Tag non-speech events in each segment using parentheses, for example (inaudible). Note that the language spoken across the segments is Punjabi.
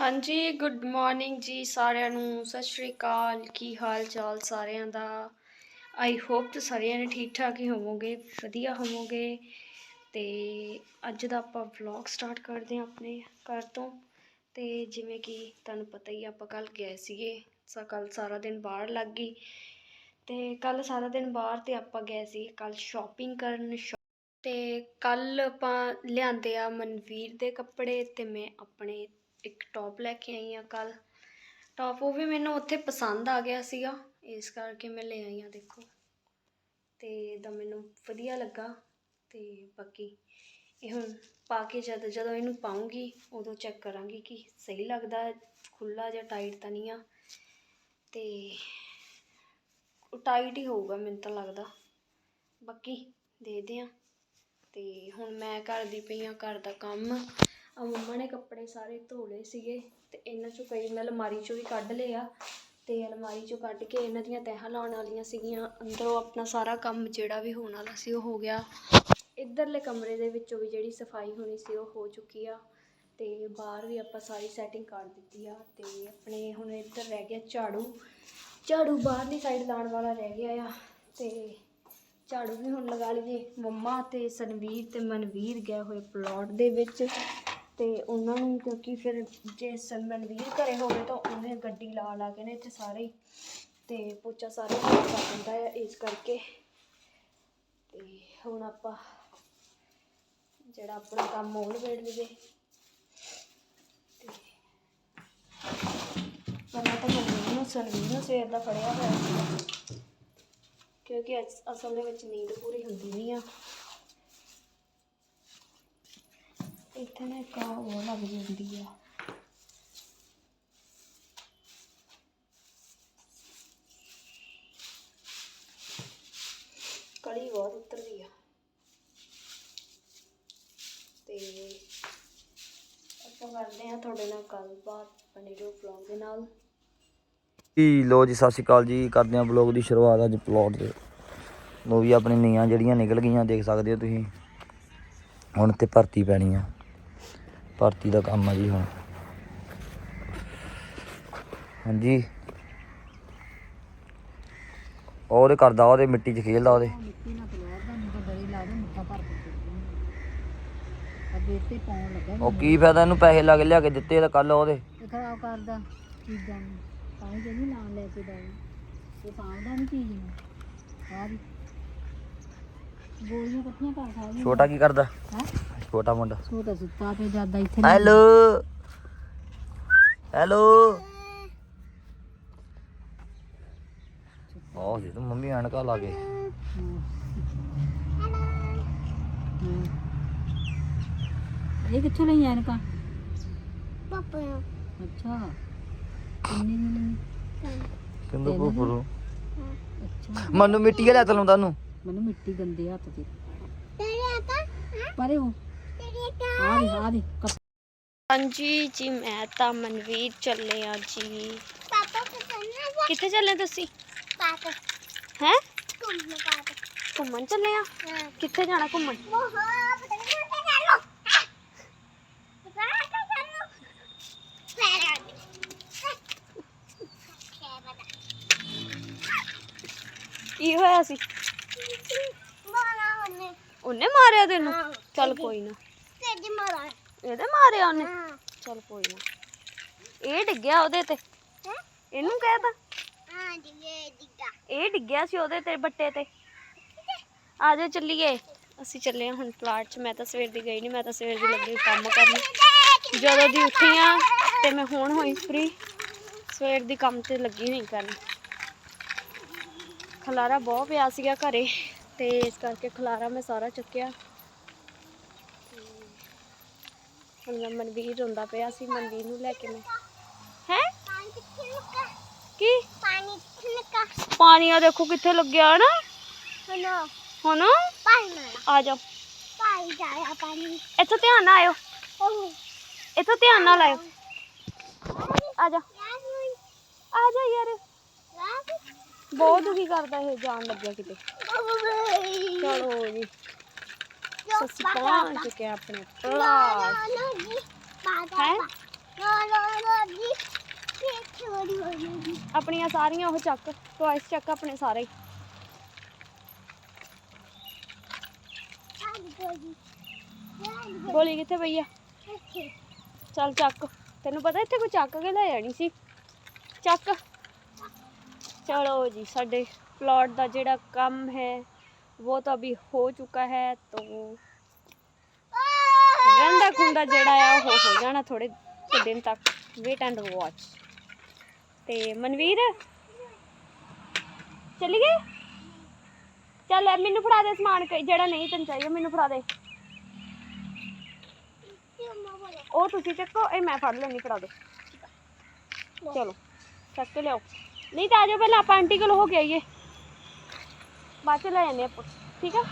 ਹਾਂਜੀ ਗੁੱਡ ਮਾਰਨਿੰਗ ਜੀ ਸਾਰਿਆਂ ਨੂੰ। ਸਤਿ ਸ਼੍ਰੀ ਅਕਾਲ। ਕੀ ਹਾਲ ਚਾਲ ਸਾਰਿਆਂ ਦਾ? ਆਈ ਹੋਪ ਤੁਸੀਂ ਸਾਰਿਆਂ ਨੇ ਠੀਕ ਠਾਕ ਹੀ ਹੋਵੋਗੇ, ਵਧੀਆ ਹੋਵੋਗੇ। ਤੇ ਅੱਜ ਦਾ ਆਪਾਂ ਵਲੌਗ ਸਟਾਰਟ ਕਰਦੇ ਹਾਂ ਆਪਣੇ ਘਰ ਤੋਂ। ਤੇ ਜਿਵੇਂ ਕਿ ਤੁਹਾਨੂੰ ਪਤਾ ਹੀ ਆਪਾਂ ਕੱਲ ਗਏ ਸੀਗੇ। ਸਾ ਕੱਲ ਸਾਰਾ ਦਿਨ ਬਾਹਰ ਲੱਗ ਗਈ। ਤੇ ਕੱਲ ਸਾਰਾ ਦਿਨ ਬਾਹਰ ਤੇ ਆਪਾਂ ਗਏ ਸੀ ਕੱਲ ਸ਼ਾਪਿੰਗ ਕਰਨ। ਸ਼ੋ- ਤੇ ਕੱਲ ਆਪਾਂ ਲਿਆਂਦੇ ਆ ਮਨਵੀਰ ਦੇ ਕੱਪੜੇ ਤੇ ਮੈਂ ਆਪਣੇ ਇੱਕ ਟੌਪ ਲੈ ਕੇ ਆਈ ਆ ਕੱਲ ਟੌਪ ਉਹ ਵੀ ਮੈਨੂੰ ਉੱਥੇ ਪਸੰਦ ਆ ਗਿਆ ਸੀਗਾ। ਇਸ ਕਰਕੇ ਮੈਂ ਲੈ ਆਈ ਆ ਦੇਖੋ। ਤੇ ਇਹਦਾ ਮੈਨੂੰ ਵਧੀਆ ਲੱਗਾ। ਤੇ ਬਾਕੀ ਇਹ ਹੁਣ ਪਾ ਕੇ ਜਦ, ਜਦੋਂ ਇਹਨੂੰ ਪਾਉਂਗੀ, ਉਦੋਂ ਚੈੱਕ ਕਰਾਂਗੀ ਕਿ ਸਹੀ ਲੱਗਦਾ ਖੁੱਲਾ ਜਾਂ ਟਾਈਟ ਤਾਂ ਨਹੀਂ ਆ। ਤੇ ਟਾਈਟ ਹੀ ਹੋਊਗਾ ਮੈਨੂੰ ਤਾਂ ਲੱਗਦਾ। ਬਾਕੀ ਦੇਖਦੇ ਆ ਤੇ ਹੁਣ ਮੈਂ ਕਰਦੀ ਪਈ ਆ ਘਰ ਦਾ ਕੰਮ। ਆ ਮੰਮਾ ਨੇ ਕੱਪੜੇ ਸਾਰੇ ਧੋ ਲਏ ਸੀਗੇ ਤੇ ਇਹਨਾਂ ਚੋਂ ਕਈ ਮੈਂ ਅਲਮਾਰੀ ਚੋਂ ਵੀ ਕੱਢ ਲਿਆ ਆ ਤੇ ਅਲਮਾਰੀ ਚੋਂ ਕੱਢ ਕੇ ਇਹਨਾਂ ਦੀਆਂ ਤਹਿਾਂ ਲਾਉਣ ਵਾਲੀਆਂ ਸੀਗੀਆਂ। ਅੰਦਰੋਂ ਆਪਣਾ ਸਾਰਾ ਕੰਮ ਜਿਹੜਾ ਵੀ ਹੋਣ ਵਾਲਾ ਸੀ ਉਹ ਹੋ ਗਿਆ। ਇੱਧਰਲੇ ਕਮਰੇ ਦੇ ਵਿੱਚੋਂ ਵੀ ਜਿਹੜੀ ਸਫ਼ਾਈ ਹੋਣੀ ਸੀ ਉਹ ਹੋ ਚੁੱਕੀ ਆ ਤੇ ਬਾਹਰ ਵੀ ਆਪਾਂ ਸਾਰੀ ਸੈਟਿੰਗ ਕਰ ਦਿੱਤੀ ਆ ਤੇ ਆਪਣੇ ਹੁਣ ਇੱਧਰ ਰਹਿ ਗਿਆ ਝਾੜੂ। ਝਾੜੂ ਬਾਹਰਲੀ ਸਾਈਡ ਲਾਉਣ ਵਾਲਾ ਰਹਿ ਗਿਆ ਆ ਤੇ ਝਾੜੂ ਵੀ ਹੁਣ ਲਗਾ ਲਈਏ। ਮੰਮਾ ਤੇ ਸਨਵੀਰ ਤੇ ਮਨਵੀਰ ਗਏ ਹੋਏ ਪਲਾਟ ਦੇ ਵਿੱਚ। ਤੇ ਉਹਨਾਂ ਨੂੰ ਕਿਉਂਕਿ ਫਿਰ ਜੇ ਸਨ ਮਨਵੀਰ ਘਰੇ ਹੋਵੇ ਤਾਂ ਉਹਨੇ ਗੱਡੀ ਲਾ ਲਾ ਕੇ ਨੇ ਇੱਥੇ ਸਾਰੇ ਹੀ ਤੇ ਪੋਚਾ ਸਾਰੇ ਕਰ ਦਿੰਦਾ ਆ ਇਸ ਕਰਕੇ। ਤੇ ਹੁਣ ਆਪਾਂ ਜਿਹੜਾ ਆਪਣਾ ਕੰਮ ਉਹ ਨਿਬੇੜ ਲਈਏ। ਤੇ ਪਹਿਲਾਂ ਤਾਂ ਮਨਵੀਰ ਨੂੰ ਸਨਵੀਰ ਨੂੰ ਸਵੇਰ ਦਾ ਫੜਿਆ ਹੋਇਆ ਸੀ ਕਿਉਂਕਿ ਅਸ- ਅਸਲ ਦੇ ਵਿੱਚ ਨੀਂਦ ਪੂਰੀ ਹੁੰਦੀ ਨਹੀਂ ਆ। ਇੱਥੇ ਨਾ ਇੱਕ ਉਹ ਲੱਗ ਜਾਂਦੀ ਆ। ਕਲੀ ਬਹੁਤ ਉਤਰਦੀ ਆ। ਤੇ ਆਪਾਂ ਕਰਦੇ ਆ ਤੁਹਾਡੇ ਨਾਲ ਗੱਲਬਾਤ ਬਣੇ ਰਹੋ vlog ਦੇ ਨਾਲ। ਜੀ ਲੋ ਜੀ, ਸਤਿ ਸ਼੍ਰੀ ਅਕਾਲ ਜੀ। ਕਰਦੇ ਹਾਂ ਬਲੌਗ ਦੀ ਸ਼ੁਰੂਆਤ ਅੱਜ ਪਲਾਟ ਦੇ ਲੋ ਵੀ, ਆਪਣੀ ਨੀਆਂ ਜਿਹੜੀਆਂ ਨਿਕਲ ਗਈਆਂ, ਦੇਖ ਸਕਦੇ ਹੋ ਤੁਸੀਂ। ਹੁਣ ਤੇ ਭਰਤੀ ਪੈਣੀ ਆ ਭਰਤੀ ਦਾ ਕੰਮ ਆ ਜੀ ਹੁਣ। ਹਾਂਜੀ। ਉਹ ਉਹਦੇ ਕਰਦਾ ਉਹਦੇ ਮਿੱਟੀ 'ਚ ਖੇਲਦਾ ਉਹਦੇ। ਮਿੱਟੀ ਨਾਲ ਖਲੋਰ ਦਾ ਨਹੀਂ ਤਾਂ ਬੜੀ ਲਾ ਦੇ ਮੁੱਠਾ ਭਰ ਕੇ ਅੱਗੇ ਤੇ ਪਾਉਣ ਲੱਗਾ ਉਹ ਕੀ ਫਾਇਦਾ ਇਹਨੂੰ ਪੈਸੇ ਲੱਗ ਲਿਆ ਕੇ ਦਿੱਤੇ ਤਾਂ ਕੱਲ ਉਹਦੇ। ਇਹ ਖਰਾਬ ਕਰਦਾ ਚੀਜ਼ਾਂ ਨੂੰ। ਤਾਂ ਹੀ ਕਹਿੰਦੀ ਨਾਮ ਲੈ ਕੇ ਦਾਈ ਇਹ ਸਾਂਭਦਾ ਨਹੀਂ ਚੀਜ਼ ਨੂੰ। ਸਾਰੀ ਗੋਲੀਆਂ ਇਕੱਠੀਆਂ ਕਰ ਸਾਰੀਆਂ ਛੋਟਾ ਕੀ ਕਰਦਾ? ਹੈ? ਛੋਟਾ ਮੁੰਡਾ। ਛੋਟਾ ਸੁੱਤਾ ਤੇ ਜ਼ਿਆਦਾ ਇੱਥੇ ਹੈਲੋ। ਹੈਲੋ। ਆਹ ਜੀ ਤੂੰ ਮੰਮੀ ਅਣਕਾ ਲਾ ਕੇ। ਇਹ ਕਿੱਥੋਂ ਲਈ ਐਨਕਾਂ? ਪਾਪਾ ਅੱਛਾ। ਕਿੰਨੇ ਦੀ ਲਈ? ਕਿੰਦੂ ਪੁੱਪਰੂ ਅੱਛਾ। ਮਨੂੰ ਮਿੱਟੀ ਲੈ ਤਲਾਉਂਦਾ ਉਹਨੂੰ। ਮੈਨੂੰ ਮਿੱਟੀ ਗੰਦੇ ਹੱਥ ਤੇ ਤੇਰੇ ਆਤਾ ਪਰੇ ਹੋ ਆ ਦੇ ਆ ਦੇ ਕੱਪ- ਹਾਂਜੀ ਜੀ ਮੈਂ ਤਾਂ ਮਨਵੀਰ ਚੱਲੇ ਆ ਜੀ। ਕਿੱਥੇ ਚੱਲੇ ਤੁਸੀਂ? ਪਾਪਾ ਹੈ? ਘੁੰਮਣ ਚੱਲੇ ਆ ਕਿੱਥੇ ਜਾਣਾ ਘੁੰਮਣ? ਕੀ ਹੋਇਆ ਸੀ? ਮਾਰਾ ਉਹਨੇ। ਉਹਨੇ ਮਾਰਿਆ ਤੈਨੂੰ? ਹਾਂ। ਚੱਲ ਕੋਈ ਨਾ। ਮਾਰਾ ਇਹਦੇ ਮਾਰਿਆ ਉਹਨੇ? ਹਾਂ। ਚੱਲ ਕੋਈ ਨਾ। ਇਹ ਡਿੱਗਿਆ ਉਹਦੇ ਤੇ। ਹੈ? ਇਹਨੂੰ ਕਹਿਦਾ ਹਾਂ ਦਿਗੇ ਦਿਗਾ ਇਹ ਡਿੱਗਿਆ ਸੀ ਉਹਦੇ ਤੇ ਬੱਟੇ ਤੇ। ਆ ਜਾ ਚੱਲੀਏ। ਅਸੀਂ ਚੱਲੇ ਹਾਂ ਹੁਣ ਪਲਾਟ 'ਚ। ਮੈਂ ਤਾਂ ਸਵੇਰ ਦੀ ਗਈ ਨਹੀਂ ਮੈਂ ਤਾਂ ਸਵੇਰ ਦੀ ਲੱਗੀ ਕੰਮ ਕਰਨ। ਜਦੋਂ ਦੀ ਉੱਠੀ ਆ ਤੇ ਮੈਂ ਹੁਣ ਹੋਈ ਫ੍ਰੀ ਸਵੇਰ ਦੀ ਕੰਮ ਤੇ ਲੱਗੀ ਹੋਈ ਕਰਨ। ਖਲਾਰਾ ਬਹੁਤ ਪਿਆ ਸੀਗਾ ਘਰੇ। ਤੇ ਇਸ ਕਰਕੇ ਖਲਾਰਾ ਮੈਂ ਸਾਰਾ ਚੁੱਕਿਆ ਤੇ ਹੁਣ ਮੈਂ ਮਨਵੀਰ ਰੋਂਦਾ ਪਿਆ ਸੀ ਮਨਵੀਰ ਨੂੰ ਲੈ ਕੇ ਮੈਂ। ਹੈ? ਪਾਣੀ ਕਿੱਥੇ ਲੱਗਾ? ਕੀ? ਪਾਣੀ ਕਿੱਥੇ ਲੱਗਾ? ਪਾਣੀ ਆ ਦੇਖੋ ਕਿੱਥੇ ਲੱਗਿਆ ਨਾ। ਹਲੋ ਹੁਣ? ਪਾਣੀ ਆ ਜਾਓ। ਪਾਣੀ ਜਾਇਆ ਪਾਣੀ। ਇੱਥੋਂ ਧਿਆਨ ਨਾਲ ਆਇਓ। ਉਹ। ਇੱਥੋਂ ਧਿਆਨ ਨਾਲ ਆਇਓ। ਆ ਜਾ ਆ ਯਾਰ। ਬਹੁਤ ਦੁਖੀ ਕਰਦਾ ਇਹ ਜਾਣ ਲੱਗਿਆ ਕਿਤੇ। ਚਲੋ ਜੀ। ਅਸੀਂ ਪਹੁੰਚ. ਚੁੱਕੇ ਹਾਂ ਆਪਣੇ ਹੋ? ਆਪਣੀਆਂ ਸਾਰੀਆਂ ਉਹ ਚੱਕ ਟੌਇਸ ਚੱਕ ਆਪਣੇ ਸਾਰੇ। ਹੀ। ਗੋਲੀ ਕਿੱਥੇ ਪਈ ਆ? ਚੱਲ ਚੱਕ ਤੈਨੂੰ ਪਤਾ ਇੱਥੇ ਕੋਈ ਚੱਕ ਕੇ ਲੈ ਜਾਣੀ ਸੀ? ਚੱਕ। ਚਲੋ ਜੀ ਸਾਡੇ ਪਲਾਟ ਦਾ ਜਿਹੜਾ ਕੰਮ ਹੈ ਉਹ ਤਾਂ ਅਭੀ ਹੋ ਚੁੱਕਾ ਹੈ तो ਖੁੰਦਾ ਜਿਹੜਾ ਆ ਉਹ ਹੋ ਜਾਣਾ ਥੋੜੇ ਕੁ ਦਿਨ ਤੱਕ ਵੇਟ ਐਂਡ ਵਾਚ ਤੇ ਮਨਵੀਰ ਚਲੀ ਗਏ ਚੱਲ ਮੈਨੂੰ ਫੜਾ ਦੇ ਸਮਾਨ ਜਿਹੜਾ ਨਹੀਂ ਤੈਨੂੰ ਚਾਹੀਦਾ ਮੈਨੂੰ ਫੜਾ ਦੇ ਉਹ ਤੁਸੀਂ ਚੱਕੋ ਇਹ ਮੈਂ ਫੜ ਲੈਣੀ ਫੜਾ ਦੋ ਚਲੋ ਚੱਕ ਕੇ ਲਿਆਓ ਨਹੀਂ ਤਾਂ ਆਜੋ ਪਹਿਲਾਂ ਆਪਾਂ ਆਂਟੀ ਕੋਲ ਹੋ ਕੇ ਆਈਏ ਬਾਅਦ ਚ ਲੈ ਜਾਂਦੇ ਆਪਾਂ ਠੀਕ ਆ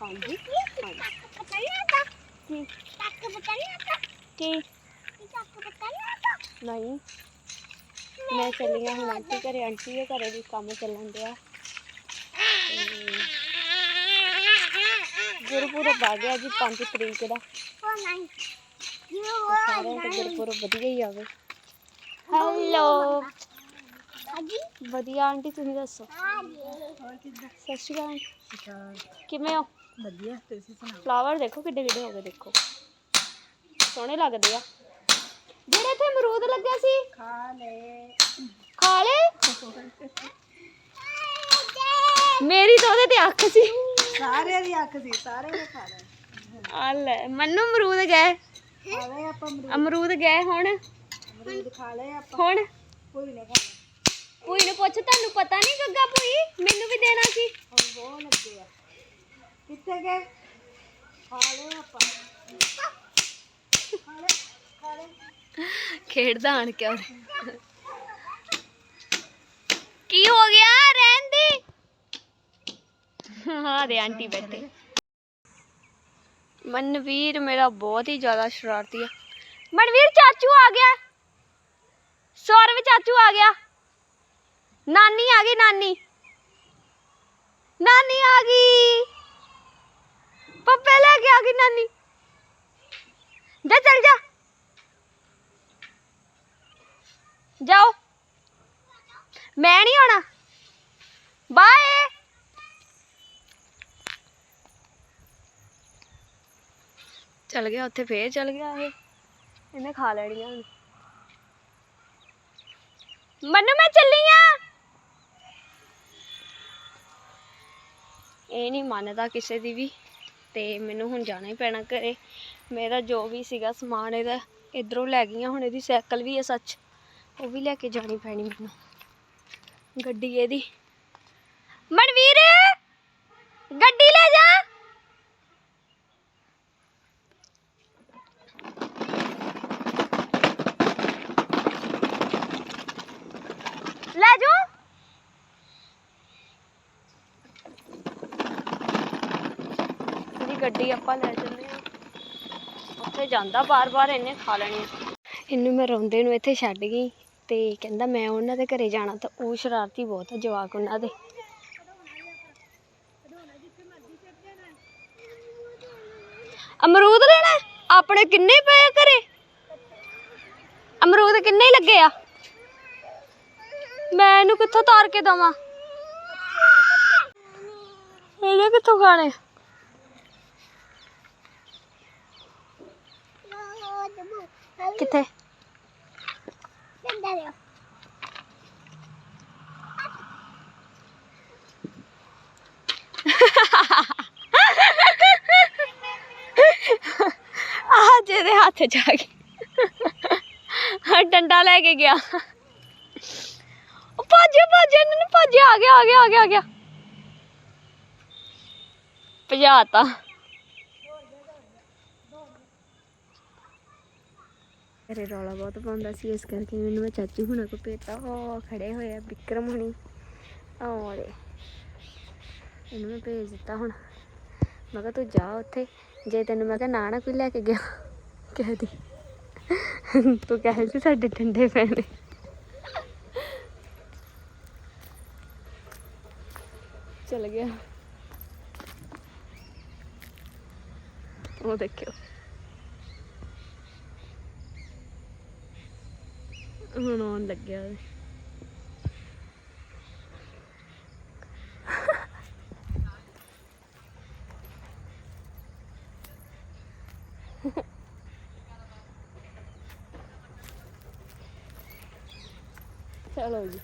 ਹਾਂਜੀ ਹਾਂਜੀ ਟੱਕ ਪਤਾ ਨਹੀਂ ਆਤਾ ਕੀ ਟੱਕ ਪਤਾ ਨਹੀਂ ਆਤਾ ਕੀ ਇਹ ਟੱਕ ਪਤਾ ਨਹੀਂ ਆਤਾ ਨਹੀਂ ਮੈਂ ਚੱਲੀ ਹਾਂ ਹੁਣ ਆਂਟੀ ਘਰੇ ਆਂਟੀ ਦੇ ਘਰੇ ਵੀ ਕੰਮ ਚੱਲਣ ਡਿਆ ਗੁਰਪੁਰਬ ਆ ਗਿਆ ਜੀ 5 ਤਰੀਕ ਦਾ ਉਹ ਨਹੀਂ ਯੂ ਸਾਰਿਆਂ ਦਾ ਗੁਰਪੁਰਬ ਵਧੀਆ ਹੀ ਆਵੇ ਹੈਲੋ ਵਧੀਆ ਆਂਟੀ ਤੁਸੀਂ ਦੱਸੋ? ਆ ਜੀ ਸਤਿ ਸ਼੍ਰੀ ਅਕਾਲ। ਕਿਵੇਂ ਹੋ? ਵਧੀਆ ਤੁਸੀਂ ਸੁਣਾਓ? ਫਲਾਵਰ ਦੇਖੋ ਕਿੱਡੇ ਕਿੱਡੇ ਹੋ ਗਏ ਦੇਖੋ। ਸੋਹਣੇ ਲੱਗਦੇ ਆ। ਜਿਹੜੇ ਇੱਥੇ ਅਮਰੂਦ ਲੱਗਿਆ ਸੀ? ਖਾ ਲੈ ਖਾ ਲਏ? (laughs) ਮੇਰੀ ਤਾਂ ਉਹਦੇ ਤੇ ਅੱਖ ਸੀ। ਸਾਰਿਆਂ ਦੀ ਅੱਖ ਸੀ ਸਾਰੇ ਨੇ ਖਾ ਲੈ ਆ ਲੈ ਮੈਨੂੰ ਅਮਰੂਦ ਗਏ। ਖਾ ਆਪਾਂ ਅਮਰੂਦ। ਅਮਰੂਦ ਗਏ ਹੁਣ? ਅਮਰੂਦ ਖਾ ਲੈ ਆਪਾਂ। ਹੁਣ? ਕੋਈ ਨਾ ਖਾ ਪੂਈ ਨੂੰ ਪੁੱਛ ਤੁਹਾਨੂੰ ਪਤਾ ਨਹੀਂ ਗੱਗਾ ਪੂਈ ਮੈਨੂੰ ਵੀ ਦੇਣਾ ਸੀ। ਹੁਣ ਬਹੁਤ ਲੱਗੇ ਆ। ਕਿੱਥੇ ਗਏ? ਖਾ ਲੈ ਆਪਾਂ। ਖਾ ਲੈ ਖਾ ਲੈ ਖੇਡਦਾ ਆਣ ਕੇ ਉਹਦੇ ਕੀ ਹੋ ਗਿਆ? ਰਹਿਣ ਦੇ। ਹਾਂ ਦੇ ਆਂਟੀ ਬੈਠੇ। ਮਨਵੀਰ ਮੇਰਾ ਬਹੁਤ ਹੀ ਜ਼ਿਆਦਾ ਸ਼ਰਾਰਤੀ ਆ। ਮਨਵੀਰ ਚਾਚੂ ਆ ਗਿਆ। ਸੌਰਵ ਚਾਚੂ ਆ ਗਿਆ। ਨਾਨੀ ਆ ਗਈ ਨਾਨੀ। ਨਾਨੀ ਆ ਗਈ। ਪੱਪੇ ਲੈ ਕੇ ਆ ਗਈ ਨਾਨੀ। ਜਾ ਚੱਲ ਜਾ। ਜਾਓ। ਮੈਂ ਨਹੀਂ ਆਉਣਾ। ਬਾਏ। ਚਲ ਗਿਆ ਉੱਥੇ ਫੇਰ ਚਲ ਗਿਆ ਇਹ। ਇਹਨੇ ਖਾ ਲੈਣੀਆਂ ਹੁਣ। ਮੰਨੂ ਮੈਂ ਚੱਲੀ ਆ। ਇਹ ਨਹੀਂ ਮੰਨਦਾ ਕਿਸੇ ਦੀ ਵੀ ਤੇ ਮੈਨੂੰ ਹੁਣ ਜਾਣਾ ਹੀ ਪੈਣਾ ਘਰੇ। ਮੇਰਾ ਜੋ ਵੀ ਸੀਗਾ ਸਮਾਨ ਇਹਦਾ ਇਧਰੋਂ ਲੈ ਗਈਆਂ, ਹੁਣ ਇਹਦੀ ਸਾਈਕਲ ਵੀ ਹੈ ਸੱਚ। ਉਹ ਵੀ ਲੈ ਕੇ ਜਾਣੀ ਪੈਣੀ ਮੈਨੂੰ। ਗੱਡੀ ਇਹਦੀ। ਮਨਵੀਰ ਗੱਡੀ ਲੈ ਜਾ ਲੈ ਜਾ ਇਹਦੀ ਗੱਡੀ ਆਪਾਂ ਲੈ ਚੱਲੇ ਆ ਉੱਥੇ ਜਾਂਦਾ ਬਾਰ-ਬਾਰ ਇਹਨੇ ਖਾ ਲੈਣੀ ਇਹਨੂੰ ਮੈਂ ਰੋਂਦੇ ਨੂੰ ਇੱਥੇ ਛੱਡ ਗਈ ਤੇ ਕਹਿੰਦਾ ਮੈਂ ਉਹਨਾਂ ਦੇ ਘਰੇ ਜਾਣਾ ਤਾਂ ਉਹ ਸ਼ਰਾਰਤੀ ਬਹੁਤ ਆ, ਜਵਾਕ ਉਹਨਾਂ ਦੇ। ਅਮਰੂਦ ਲੈਣਾ? ਆਪਣੇ ਕਿੰਨੇ ਪਏ ਆ ਘਰੇ? ਅਮਰੂਦ ਕਿੰਨੇ ਲੱਗੇ ਆ? ਮੈਂ ਇਹਨੂੰ ਕਿੱਥੋਂ ਤਾਰ ਕੇ ਦਵਾਂ? ਇਹਨੇ ਕਿੱਥੋਂ ਖਾਣੇ ਲੋ ਦਮੂ ਕਿੱਥੇ ਚੰਦਾ ਲਿਓ ਆਹ ਜਿਹਦੇ ਹੱਥ ਚ ਆ ਗਈ ਆਹ ਡੰਡਾ ਲੈ ਕੇ ਗਿਆ ਉਹ ਭੱਜ ਭੱਜ ਇਹਨਾਂ ਨੂੰ ਭੱਜ ਆ ਗਿਆ ਆ ਗਿਆ ਆ ਗਿਆ ਆ ਗਿਆ ਭਜਾਤਾ ਮੇਰੇ ਰੌਲਾ ਬਹੁਤ ਪਾਉਂਦਾ ਸੀ, ਇਸ ਕਰਕੇ ਮੈਨੂੰ ਮੈਂ ਚਾਚੂ ਹੁਣਾਂ ਕੋ ਭੇਜਤਾ। ਉਹ ਖੜੇ ਹੋਏ ਆ, ਵਿਕਰਮ ਹੁਣੀ। ਔਰੇ ਇਹਨੂੰ ਮੈਂ ਭੇਜ ਦਿੱਤਾ ਹੁਣ। ਮੈਂ ਕਿਹਾ ਤੂੰ ਜਾ ਉੱਥੇ। ਜੇ ਤੈਨੂੰ ਮੈਂ ਕਿਹਾ ਨਾ ਨਾ ਕੋਈ ਲੈ ਕੇ ਗਿਆ, ਕਹਿ ਦੀ। ਤੂੰ ਕਹਿ ਸੀ ਸਾਡੇ ਠੰਡੇ ਪੈਣੇ। ਚਲ ਗਿਆ। ਉਹ ਦੇਖਿਓ। ਹੁਣ ਆਉਣ ਲੱਗਿਆ ਚਲੋ ਜੀ।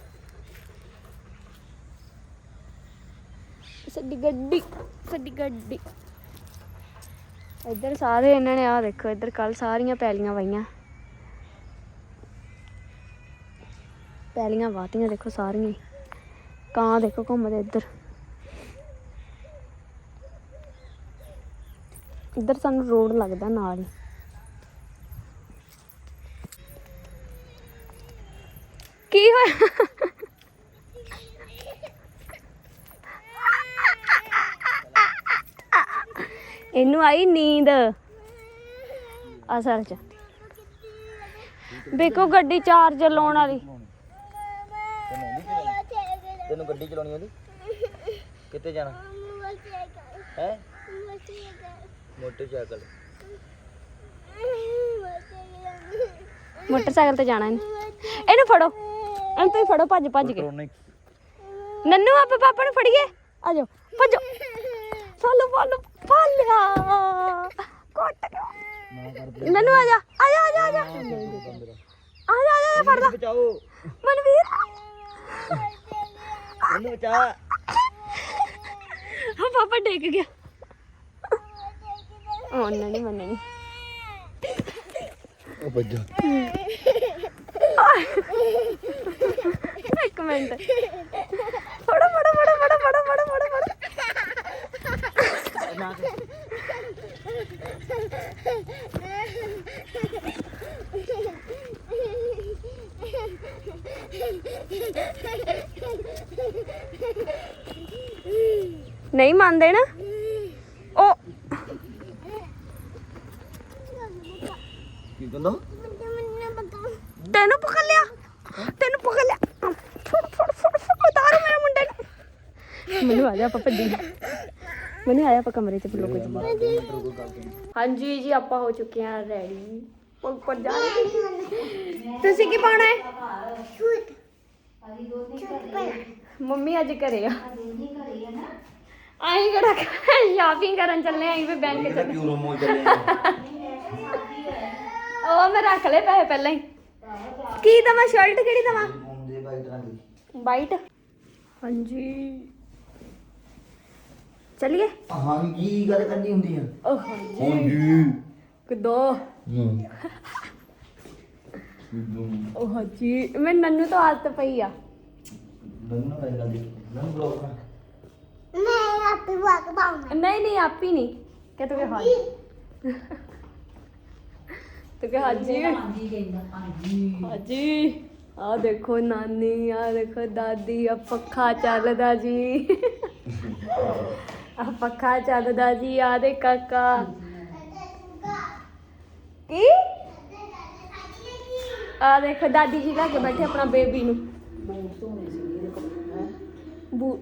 ਸਾਡੀ ਗੱਡੀ ਸਾਡੀ ਗੱਡੀ। ਇੱਧਰ ਸਾਰੇ ਇਹਨਾਂ ਨੇ ਆ ਦੇਖੋ, ਇੱਧਰ ਕੱਲ ਸਾਰੀਆਂ ਪੈਲੀਆਂ ਪਾਈਆਂ ਪੈਲੀਆਂ ਵਾਤੀਆਂ ਦੇਖੋ ਸਾਰੀਆਂ ਹੀ। ਕਾਂ ਦੇਖੋ ਘੁੰਮਦੇ ਇੱਧਰ। ਇੱਧਰ ਸਾਨੂੰ ਰੋਡ ਲੱਗਦਾ ਨਾਲ ਹੀ। ਕੀ ਹੋਇਆ? ਇਹਨੂੰ ਆਈ ਨੀਂਦ। ਅਸਲ ਚ। ਵੇਖੋ ਗੱਡੀ ਚਾਰਜਰ ਲਾਉਣ ਵਾਲੀ। ਤੈਨੂੰ ਗੱਡੀ ਚਲਾਉਣੀ ਆਉਂਦੀ ਕਿੱਥੇ ਜਾਣਾ? ਹੈ? ਮੋਟਰਸਾਈਕਲ। ਮੋਟਰਸਾਈਕਲ ਤੇ ਜਾਣਾ ਇਹਨੇ। ਇਹਨੂੰ ਫੜੋ। ਇਹਨੂੰ ਤੁਸੀਂ ਫੜੋ ਭੱਜ ਭੱਜ ਕੇ। ਨੰਨੂ ਆਪੇ ਪਾਪਾ ਨੂੰ ਫੜੀਏ। ਆ ਜਾਓ ਭੱਜੋ। ਫਾਲੋ ਫਾਲੋ ਫਾਲਿਆ। ਕੋਟ ਨੰਨੂ ਆ ਜਾ। ਆ ਜਾ ਆ ਜਾ ਆ ਜਾ। ਆ ਜਾ ਆ ਜਾ, ਆ ਜਾ ਫੜ ਲਾ। ਬਚਾਓ। ਮਨਵੀਰ। എന്ന് വെച്ചാ പാപ്പ ടേക്ക് ഗയ ഒന്നണി മണ്ണണി Thank you. ਨਹੀਂ ਮੰਨਦੇ ਨਾ? ਉਹ ਕੀ ਕਹਿੰਦਾ? ਤੈਨੂੰ ਪਕੜ ਲਿਆ। ਤੈਨੂੰ ਪਕੜ ਲਿਆ। ਫੜ ਫੜ ਫੜ ਫੜ ਉਤਾਰੋ ਮੇਰੇ ਮੁੰਡੇ ਨੂੰ। ਮੈਨੂੰ ਆ ਜਾ ਆਪਾਂ ਭੱਜੀ। ਮੈਨੂੰ ਆਇਆ ਆਪਾਂ ਕਮਰੇ ਚ ਬੁਲੋ ਕੁਝ ਹਾਂਜੀ ਜੀ ਆਪਾਂ ਹੋ ਚੁੱਕੇ ਹਾਂ ਰੈਡੀ ਉੱਪਰ ਜਾ। ਤੁਸੀਂ ਕੀ ਪਾਣਾ ਹੈ? ਮੰਮੀ ਅੱਜ ਘਰੇ ਆ ਆਈ ਕਿਹੜਾ ਸ਼ਾਪਿੰਗ ਕਰਨ ਚੱਲੇ ਆਂ ਵੀ ਬੈਂਕ ਚ ਕਿਉਂ ਰੋਮੋ ਚੱਲੇ ਉਹ ਮੈਂ ਰੱਖ ਲਏ ਪੈਸੇ ਪਹਿਲਾਂ ਹੀ। ਕੀ ਦਵਾਂ ਸ਼ਰਟ ਕਿਹੜੀ ਦਵਾਂ? ਹੁੰਦੇ ਬਾਈ ਤਰ੍ਹਾਂ ਦੀ। ਵਾਈਟ ਹਾਂਜੀ। ਚਲਿਏ। ਹਾਂਜੀ ਗੱਲ ਕਰਨੀ ਹੁੰਦੀ ਆ? ਓਹ ਹਾਂਜੀ। ਕਿਦੋਂ ਜੀ ਮੈਂ ਨੰਨੂ ਤੋਂ ਆਦਤ ਪਈ ਆ। ਨੰਨੂ ਨਾਲ ਗੱਲ ਦੀ ਨੰਨੂ ਬਲੌਗ ਨਾ ਨਹੀਂ ਨਹੀਂ ਆਪ ਹੀ ਨਹੀਂ। ਕਿ ਤੂੰ ਕਿ ਹਾਂਜੀ। ਤੂੰ ਕਿ ਹਾਂਜੀ ਹਾਂਜੀ ਆ ਦੇਖੋ ਨਾਨੀ ਆ ਦੇਖੋ ਦਾਦੀ ਆ ਪੱਖਾ ਚੱਲਦਾ ਜੀ। ਆ ਪੱਖਾ ਚੱਲਦਾ ਜੀ ਆ ਦੇ ਕਾਕਾ। ਕੀ? ਆ ਦੇਖੋ ਦਾਦੀ ਜੀ ਲੈ ਕੇ ਬੈਠੇ ਆਪਣਾ ਬੇਬੀ ਨੂੰ। ਬੂ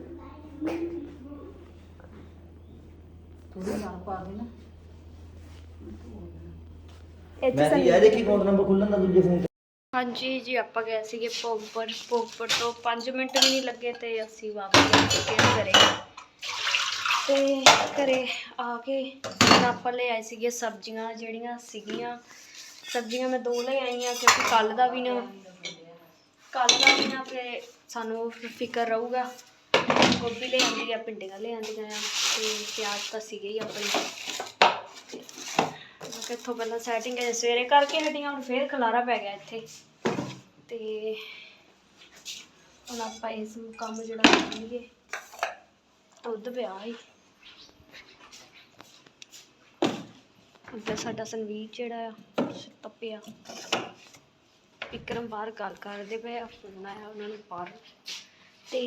ਇੱਥੇ ਮੈਂ ਕੀ ਆ ਦੇਖੀ ਅਕਾਊਂਟ ਨੰਬਰ ਖੁੱਲਣ ਦਾ ਦੂਜੇ ਫੋਨ ਤੇ। ਹਾਂਜੀ ਜੀ ਆਪਾਂ ਗਏ ਸੀਗੇ ਭੋਗਪੁਰ ਭੋਗਪੁਰ ਤੋਂ 5 ਮਿੰਟ ਵੀ ਨਹੀਂ ਲੱਗੇ ਤੇ ਅਸੀਂ ਵਾਪਸ ਘਰੇ। ਤੇ ਘਰੇ ਆ ਕੇ ਹੁਣ ਆਪਾਂ ਲੈ ਆਏ ਸੀਗੇ ਸਬਜ਼ੀਆਂ ਜਿਹੜੀਆਂ ਸੀਗੀਆਂ। ਸਬਜ਼ੀਆਂ ਮੈਂ ਦੋ ਲੈ ਆਈ ਆ ਕਿਉਂਕਿ ਕੱਲ ਦਾ ਵੀ ਨਾ ਕੱਲ ਦਾ ਵੀ ਨਾ ਫਿਰ ਸਾਨੂੰ ਫਿਕਰ ਰਹੂਗਾ। ਗੋਭੀ ਲੈ ਆਂਦੀ ਆ, ਭਿੰਡੀਆਂ ਲੈ ਆਂਦੀਆਂ ਆ ਤੇ ਪਿਆਜ਼ ਤਾਂ ਸੀਗੇ ਹੀ ਆਪਣੇ। ਮੈਂ ਕਿਹਾ ਇੱਥੋਂ ਪਹਿਲਾਂ ਸੈਟਿੰਗ ਹੈ, ਸਵੇਰੇ ਕਰਕੇ ਹਟੀਆਂ, ਹੁਣ ਫੇਰ ਖਲਾਰਾ ਪੈ ਗਿਆ ਇੱਥੇ। ਤੇ ਹੁਣ ਆਪਾਂ ਇਸ ਕੰਮ ਜਿਹੜਾ ਕਰਾਂਗੇ, ਦੁੱਧ ਪਿਆ ਸੀ। ਉੱਧਰ ਸਾਡਾ ਸੰਵੀਰ ਜਿਹੜਾ ਆ ਤੱਪਿਆ। ਵਿਕਰਮ ਬਾਹਰ ਗੱਲ ਕਰਦੇ ਪਏ ਆ ਫੋਨ ਆਇਆ ਉਹਨਾਂ ਨੂੰ ਬਾਹਰ। ਤੇ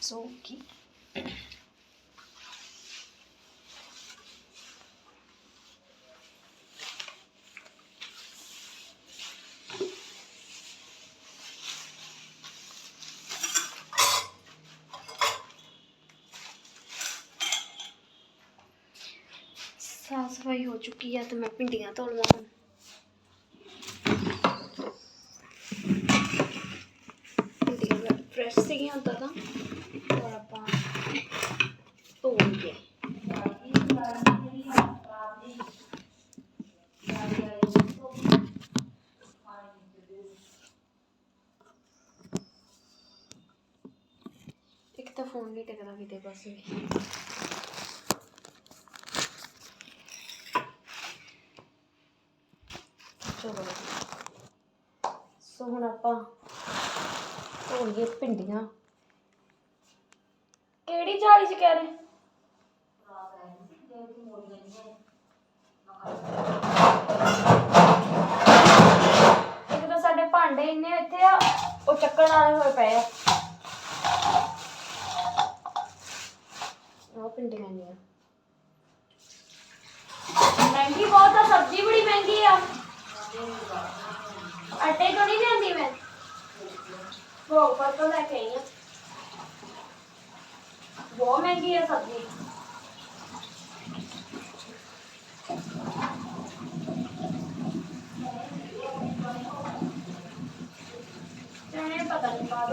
ਸੋ ਕੀ? ਸਾਫ਼ ਸਫ਼ਾਈ ਹੋ ਚੁੱਕੀ ਆ ਤੇ ਮੈਂ ਭਿੰਡੀਆਂ ਧੋ ਲਵਾਂ ਹੁਣ। ਭਿੰਡੀਆਂ ਫਰੈਸ਼ ਸੀਗੀਆਂ ਹੁੰਦਾ ਤਾਂ ਔਰ ਆਪਾਂ ਧੋ ਲਈਏ। ਇੱਕ ਤਾਂ ਫੋਨ ਨਹੀਂ ਟਿਕਦਾ ਕਿਤੇ ਬਸ। ਵੀ ਚਲੋ ਸੋ ਹੁਣ ਆਪਾਂ ਧੋਈਏ ਭਿੰਡੀਆਂ। ਕਿਹੜੀ ਜਾਲੀ ਚ ਕਹਿ ਰਹੇ? ਇੱਕ ਤਾਂ ਸਾਡੇ ਭਾਂਡੇ ਇੰਨੇ ਇੱਥੇ ਆ, ਉਹ ਚੱਕਣ ਵਾਲੇ ਹੋਏ ਪਏ ਆ। ਉਹ ਭਿੰਡੀਆਂ ਨਹੀਂ ਮਹਿੰਗੀ ਬਹੁਤ ਆ, ਸਬਜ਼ੀ ਬੜੀ ਮਹਿੰਗੀ ਆ। ਆਟੇ ਤੋਂ ਨਹੀਂ ਲਿਆਂਦੀ ਮੈਂ? ਉਹ ਪਰ ਤੋਂ ਲੈ ਕੇ ਆਈ ਆ। ਬਹੁਤ ਮਹਿੰਗੀ ਆ ਸਬਜ਼ੀ। ਚਣੇ ਪਤਾ ਨਹੀਂ ਪਾ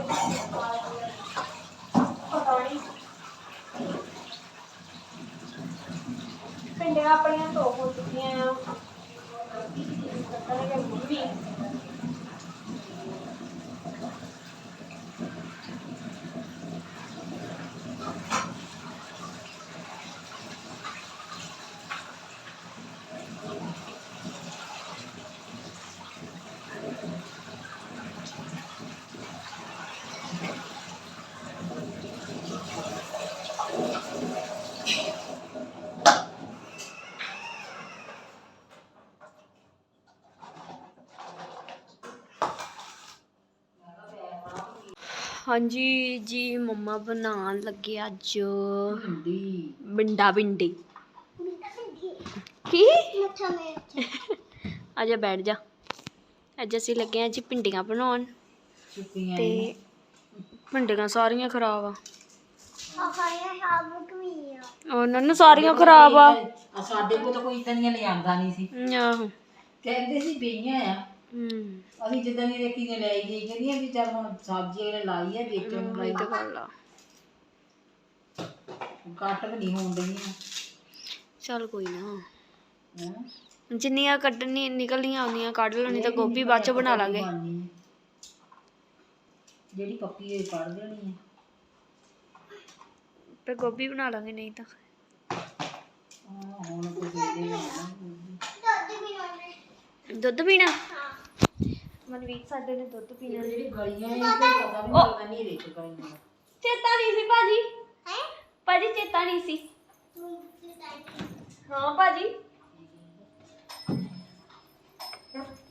ਪਤਾ ਨਹੀਂ ਪਿੰਡੀਆਂ ਆਪਣੀਆਂ ਧੋ ਹੋ ਚੁੱਕੀਆਂ ਆ ਕੱਟਣਗੇ ਮੰਮੀ ਹਾਂਜੀ ਜੀ ਮੰਮਾ ਬਣਾਉਣ ਲੱਗੇ ਅੱਜ। ਬਿੰਡਾ ਬਿੰਡੀ ਕੀ? ਆ ਜਾ ਬੈਠ ਜਾ। ਅੱਜ ਅਸੀਂ ਲੱਗੇ ਆ ਜੀ ਭਿੰਡੀਆਂ ਬਣਾਉਣ। ਤੇ ਭਿੰਡੀਆਂ ਸਾਰੀਆਂ ਖਰਾਬ ਆ। ਉਹਨਾਂ ਨੂੰ ਸਾਰੀਆਂ ਖਰਾਬ ਆ। ਆ ਸਾਡੇ ਕੋਲ ਤਾਂ ਕੋਈ ਇਦਾਂ ਦੀਆਂ ਲਿਆਂਦਾ ਨਹੀਂ ਸੀ। ਆਹੋ। ਕਹਿੰਦੇ ਸੀ ਪਈਆਂ ਆ। ਹੂੰ। ਅਸੀਂ ਜਿੱਦਾਂ ਦੀ ਦੇਖੀ ਨੇ ਲੈ ਗਈ ਕਹਿੰਦੀਆਂ ਵੀ ਚੱਲ ਹੁਣ ਸਬਜ਼ੀ ਇਹਨੇ ਲਾਈ ਹੈ ਵੇਚਣ ਨੂੰ ਲਾਈ ਇਹ ਤਾਂ ਗੱਲ ਆ। ਕੱਟ ਵੀ ਨਹੀਂ ਹੋਣ ਡਈਆਂ। ਚੱਲ ਕੋਈ ਨਾ। ਹੈਂ। ਜਿੰਨੀਆਂ ਕੱਢਣੀ ਨਿਕਲਣੀਆਂ ਆਉਂਦੀਆਂ ਕੱਢ ਲੈਣੀ ਤਾਂ ਗੋਭੀ ਬਾਅਦ ਚ ਬਣਾ ਲਾਂਗੇ। ਬਣਨੀ ਹੈ। ਜਿਹੜੀ ਪੱਕੀ ਹੋਈ ਕੱਢ ਦੇਣੀ ਹੈ ਤੇ ਗੋਭੀ ਬਣਾ ਲਾਂਗੇ ਨਹੀਂ ਤਾਂ। ਹੁਣ ਕੋਈ ਦੇ ਦੁੱਧ ਪੀਣਾ? ਮਨਵੀਰ ਸਾਡੇ ਨੇ ਦੁੱਧ ਪੀਣਾ ਜਿਹੜੀ ਗਲੀਆਂ ਇਹ ਪਤਾ ਵੀ ਨਹੀਂ ਲੱਗਦਾ ਨਹੀਂ ਰੇਚ ਗਲੀਆਂ ਚੇਤਾ ਨਹੀਂ ਸੀ ਭਾਜੀ। ਹੈ? ਭਾਜੀ ਚੇਤਾ ਨਹੀਂ ਸੀ। ਹਾਂ ਭਾਜੀ।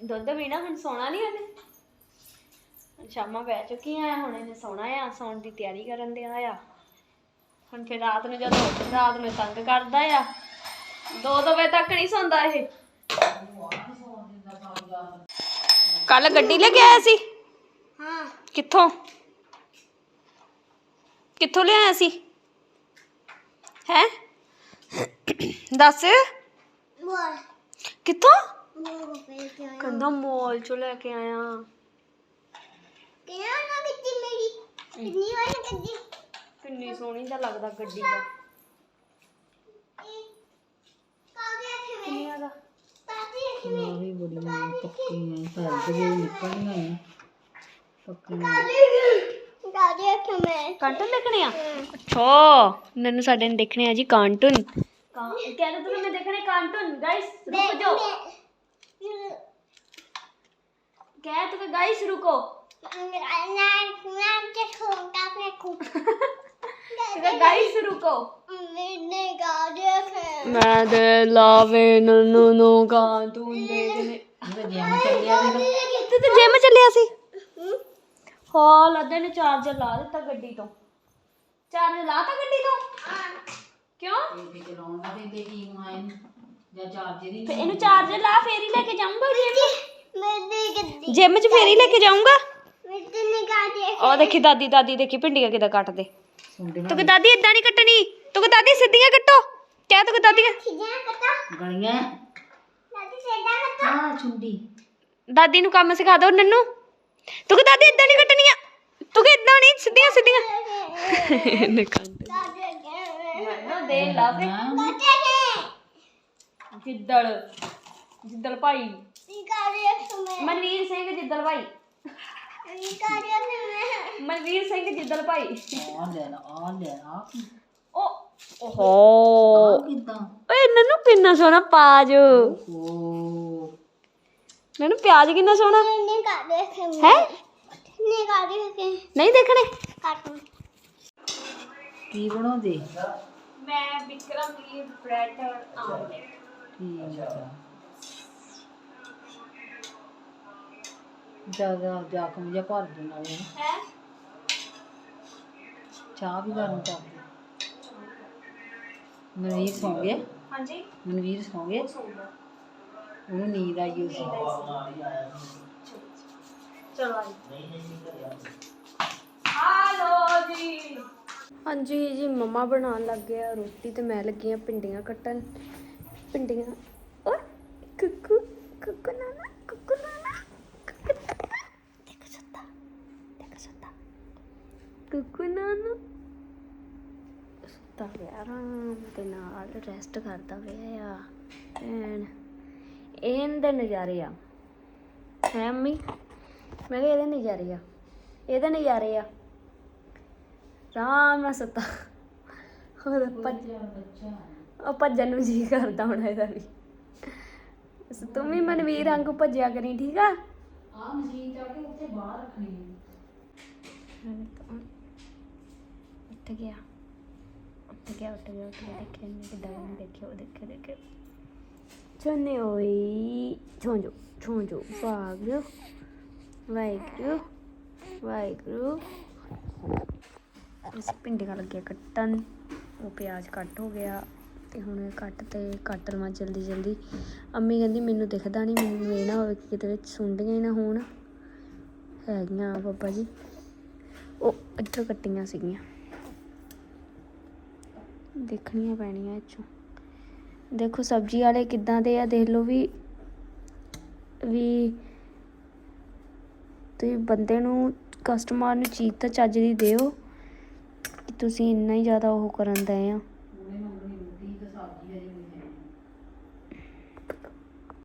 ਦੁੱਧ ਪੀਣਾ ਹੁਣ ਸੌਣਾ ਨਹੀਂ ਉਹਨੇ ਸ਼ਾਮਾਂ ਪੈ ਚੁੱਕੀਆਂ ਆ ਹੁਣ ਇਹਨੇ ਸੌਣਾ ਆ ਸੌਣ ਦੀ ਤਿਆਰੀ ਕਰਨ ਦੇ ਆ। ਹੁਣ ਫਿਰ ਰਾਤ ਨੂੰ ਜਦੋਂ ਰਾਤ ਨੂੰ ਤੰਗ ਕਰਦਾ ਆ ਦੋ ਦੋ ਵਜੇ ਤੱਕ ਨਹੀਂ ਸੌਂਦਾ ਇਹ। ਕੱਲ ਗੱਡੀ ਲੈ ਕੇ ਆਇਆ ਸੀ? ਹਾਂ। ਕਿੱਥੋਂ? ਕਿੱਥੋਂ ਲਿਆਇਆ ਸੀ? ਹੈ? ਦੱਸ। ਬੋਲ ਕਿੱਥੋਂ? ਕਹਿੰਦਾ ਮੋਲ ਚੋਂ ਲੈ ਕੇ ਆਇਆ। ਕਿਆ ਨਾ ਕਿੱਤੀ ਮੇਰੀ? ਕਿੰਨੀ ਵਾਰ ਕੱਢੀ ਕਿੰਨੀ ਸੋਹਣੀ ਤਾਂ ਲੱਗਦਾ ਗੱਡੀ ਦਾ। ਕਾਗੇ ਆਖੇ ਮੈਂ ਕਿੰਨੀਆਂ ਦਾ? ਉਹ ਵੀ ਬੜੀਆਂ ਪੱਕੀਆਂ ਹੈਲਥ ਜੇ ਨਿਕਲਣੀਆਂ ਆ ਪੱਕੀਆਂ ਕਾਗੇ ਆਖੇ ਮੈਂ ਕਾਰਟੂਨ ਦੇਖਣੇ ਆ ਅੱਛਾ ਨੰਨੂ ਸਾਡੇ ਨੇ ਦੇਖਣੇ ਆ ਜੀ ਕਾਰਟੂਨ ਕਹਿੰਦੇ ਤੁਸੀਂ ਮੈਂ ਦੇਖਣੇ ਕਾਰਟੂਨ ਗਾਇਸ ਰੁਕੋ ਜਾਓ ਕਹਿ ਤੂੰ ਗਾਇਸ ਰੁਕੋ ਨਾ ਨਾ ਕੇ ਖੋਂਗਾ ਆਪਣੇ ਕੋ ਤੂੰ ਗਾਇਸ ਰੁਕੋ ਮੈਨੇ ਕਾਗੇ ਆਖੇ ਮੈਂ ਦੇ ਲਾਵੇ ਨੰਨੂ ਨੂੰ ਕਾਰਟੂਨ ਦੇਖਣੇ ਉਹਦਾ ਜਿਮ ਚੱਲਿਆ ਸੀ ਤੂੰ ਤੇ ਜਿਮ ਚੱਲਿਆ ਸੀ? ਹਾਂ ਲੱਦੇ ਨੇ ਚਾਰਜਰ ਲਾ ਦਿੱਤਾ ਗੱਡੀ ਤੋਂ। ਚਾਰਜਰ ਲਾਤਾ ਗੱਡੀ ਤੋਂ? ਕਿਉਂ? ਤੇ ਚਲਾਉਣ ਨਾ ਦਿੰਦੇ ਕੀ ਨੂੰ ਆਏ ਨੂੰ। ਜਾਂ ਚਾਰਜਰ ਹੀ ਤੇ ਇਹਨੂੰ ਚਾਰਜਰ ਲਾ ਫੇਰ ਹੀ ਲੈ ਕੇ ਜਾਊਂਗਾ ਜਿਮ ਮੈਨੇ ਗੱਡੀ ਜਿਮ 'ਚ ਫੇਰ ਹੀ ਲੈ ਕੇ ਜਾਊਂਗਾ? ਮੈਨੇ ਉਹ ਦੇਖੀ ਦਾਦੀ ਦਾਦੀ ਦੇਖੀ ਭਿੰਡੀਆਂ ਕਿਦਾਂ ਕੱਟਦੇ? ਸੁੰਡੇ ਤੂੰ ਕਿ ਦਾਦੀ ਇਦਾਂ ਨਹੀਂ ਕੱਟਣੀ। ਤੂੰ ਕਿ ਦਾਦੀ ਸਿੱਧੀਆਂ ਕੱਟੋ। ਕਹਿ ਤੂੰ ਕਿ ਦਾਦੀ ਗਲੀਆਂ। ਦਾਦੀ ਸੇਡਾ ਆ ਚੁੰਡੀ। ਦਾਦੀ ਨੂੰ ਕੰਮ ਸਿਖਾ ਦੋ ਨੰਨੂ। ਤੂੰ ਕਿ ਦਾਦੀ ਇਦਾਂ ਨਹੀਂ ਕੱਟਣੀਆਂ। ਤੂੰ ਕਿ ਇਦਾਂ ਨਹੀਂ ਸਿੱਧੀਆਂ। ਸਿੱਧੀਆਂ ਦੇ ਜਿੱਦਲ। ਜਿੱਦਲ ਭਾਈ। ਮਨਵੀਰ ਸਿੰਘ ਜਿੱਦਲ ਭਾਈ। ਮਨਵੀਰ ਸਿੰਘ ਜਿੱਦਲ ਭਾਈ। ਆ ਲੈ ਲਾ ਆ ਲੈ ਆ ਉਹ ਓਹੋ। ਕਿਦਾਂ? ਓਏ ਨੰਨੂ ਕਿੰਨਾ ਸੋਹਣਾ ਪਾਜ। ਓ ਨੰਨੂ ਪਿਆਜ ਕਿੰਨਾ ਸੋਹਣਾ? ਹੈ? ਨਹੀਂ ਦੇਖਣੇ? ਕੀ ਬਣਾਉਂਦੇ? ਮੈਂ ਵਿਕਰਮ ਦੀ ਬ੍ਰੈਡ ਆਮਲੇਟ। ਠੀਕ ਆ। ਜ਼ਿਆਦਾ ਜਾਕਮ ਜਿਹਾ ਭਰ ਦੇ ਨਾਲੇ। ਹੈ? ਚਾਹ ਵੀ ਗਰਮ ਕਰ ਦੇ। ਮਨਵੀਰ ਸੌਂ ਗਿਆ ਹਾਂਜੀ। ਮਨਵੀਰ ਸੌਂ ਗਿਆ ਉਹਨੂੰ ਨੀਂਦ ਆਈ ਹੋਈ ਸੀ। ਚਲੋ ਆਈ ਹਾਲੋ ਜੀ। ਹਾਂਜੀ ਜੀ ਮਮਾ ਬਣਾਉਣ ਲੱਗ ਗਿਆ ਰੋਟੀ ਤੇ ਮੈਂ ਲੱਗੀ ਆ ਪਿੰਡੀਆਂ ਕੱਟਣ। ਪਿੰਡੀਆਂ ਓਏ ਕੁੱਕੂ ਕੁੱਕੂ ਨਾਨਾ ਕੁੱਕੂ ਨਾਨਾ। ਦੇਖੋ ਸੱਤਾ ਦੇਖੋ ਸੱਤਾ ਕੁੱਕੂ ਨਾਨਾ ਸੁੱਤਾ ਪਿਆ ਆਰਾਮ ਦੇ ਨਾਲ ਰੈਸਟ ਕਰਦਾ ਪਿਆ ਆ ਐਨ ਇਹਦੇ ਨਜ਼ਾਰੇ ਆ ਹੈ ਮੰਮੀ ਮੈਂ ਕਿਹਾ ਇਹਦੇ ਨਜ਼ਾਰੇ ਆ ਇਹਦੇ ਨਜ਼ਾਰੇ ਆ ਆਰਾਮ ਨਾਲ ਸੁੱਤਾ ਭੱਜ ਉਹ ਭੱਜਣ ਨੂੰ ਜੀ ਕਰਦਾ ਹੁਣ ਇਹਦਾ ਵੀ ਤੂੰ ਵੀ ਮਨਵੀਰ ਵਾਂਗੂ ਭੱਜਿਆ ਕਰੀ ਠੀਕ ਆ ਆ ਮਸ਼ੀਨ ਜਾ ਕੇ ਉੱਥੇ ਬਾਹਰ ਰੱਖਣੀ ਉੱਠ ਗਿਆ ਉੱਠ ਗਿਆ ਉੱਠ ਗਿਆ ਉੱਠ ਗਿਆ ਦੇਖਿਆ ਨਹੀਂ ਕਿੱਦਾਂ ਉਹਨੇ ਦੇਖਿਆ ਉਹ ਦੇਖਿਆ ਦੇਖਿਆ ਚੰਨੇ ਓਏ ਛੋਂਜੋ ਛੋਂਜੋ ਵਾਹਿਗੁਰੂ ਵਾਹਿਗੁਰੂ ਵਾਹਿਗੁਰੂ ਇਸ ਪਿੰਡੀਆਂ ਲੱਗਿਆ ਕੱਟਣ ਉਹ ਪਿਆਜ਼ ਕੱਟ ਹੋ ਗਿਆ ਤੇ ਹੁਣ ਕੱਟ ਤੇ ਕੱਟ ਲਵਾਂ ਜਲਦੀ ਜਲਦੀ ਅੰਮੀ ਕਹਿੰਦੀ ਮੈਨੂੰ ਦਿਖਦਾ ਨਹੀਂ ਮੈਨੂੰ ਇਹ ਨਾ ਹੋਵੇ ਕਿ ਕਿਤੇ ਵਿੱਚ ਸੁੰਡੀਆਂ ਹੀ ਨਾ ਹੋਣ ਹੈਗੀਆਂ ਬਾਬਾ ਜੀ ਉਹ ਇੱਥੋਂ ਕੱਟੀਆਂ ਸੀਗੀਆਂ। ਦੇਖਣੀਆਂ ਪੈਣੀਆਂ ਇੱਥੋਂ। ਦੇਖੋ ਸਬਜ਼ੀ ਵਾਲੇ ਕਿੱਦਾਂ ਦੇ ਆ, ਦੇਖ ਲਓ ਵੀ ਵੀ ਤੁਸੀਂ ਬੰਦੇ ਨੂੰ ਕਸਟਮਰ ਨੂੰ ਚੀਜ਼ ਤਾਂ ਚੱਜ ਦੀ ਦਿਓ, ਕਿ ਤੁਸੀਂ ਇੰਨਾ ਹੀ ਜ਼ਿਆਦਾ ਉਹ ਕਰਨ ਦਏ ਆ।